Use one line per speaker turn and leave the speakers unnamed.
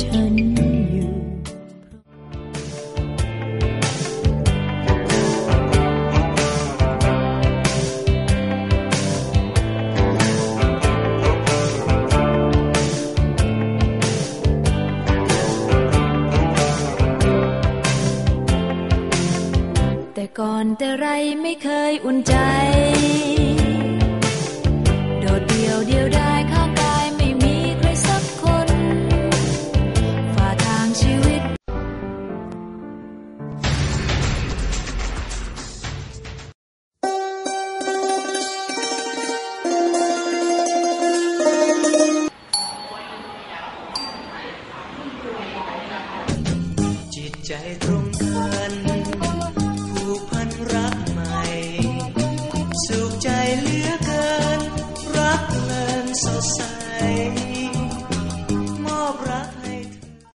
ฉันอยู่ แต่ก่อนแต่ไรไม่เคยอุ่นใจ
ใจตรงกันผูกพันรักใหม่ สุขใจเหลือเกิน รักเลินสดใส